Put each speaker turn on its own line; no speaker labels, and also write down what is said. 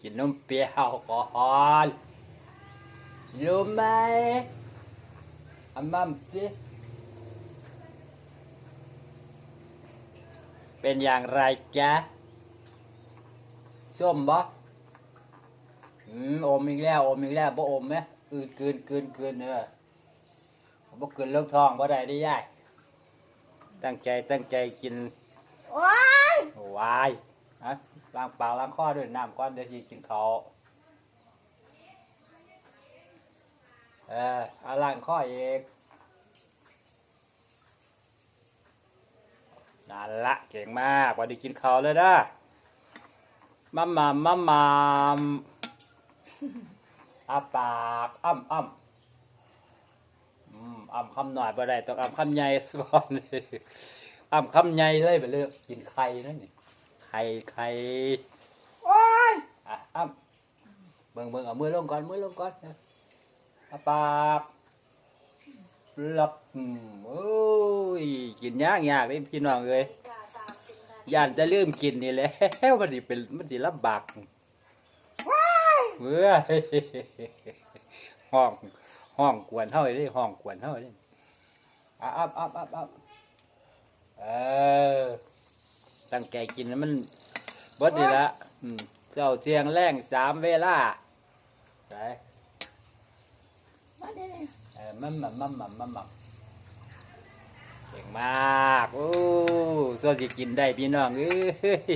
กินนมเปรี้ยวก่อนรู้ไหมอามั่มสิเป็นอย่างไรจ๊ะส้มบ่อืมอมอีกแล้วอมอีกแล้วบ่อมไหมอืดกลืนกลืนกลืนเออบ่กลืนเลิกท้องบ่ได้ได้ยายตั้งใจตั้งใจกิน
โอ้ยวา
ยะล้างปากล้างคอด้วยน้ำก้อนเดี๋ยวสิกินเขาวเออเอาล้างคอเอีกนั่นละเก่งมากวันนี้กินเขาวเลยนะมัมมามมัมมามอาปากอ้ำอ้ำอืมอ้ำคำหน่อยบ่ได้ต้องอ้ำคำใหญ่ก่อนอ้ำคำใหญ่เลยไปเลยกินไข่นั่นนี่ ไข่ไข่
โอ้ย
อะอ้ำเบิ่งเบิ่งเอามือลงก่อนมือลงก่อนนะอาปากหลับอืมโอ้ยกินยากยากเลยพี่น้องเลยย่านจะลืมกินนี่แหละมันสิเป็นมันสิลำบากเมื่อห้องห้องกวนเท่าเลยห้องกวนเท่าเลยอะอัพอัพอัพอัพเออ ตั้งใจกินแล้วมันเบิดนี่ละอืมเจ้าเทียงแรงสามเวลาไมา
ดิเนี่ย
เออมั่มมั่มมั่มมั่มมั่มมั่มเก่งมากโอ้ส่วนจะกินได้พี่น้องเอ้ย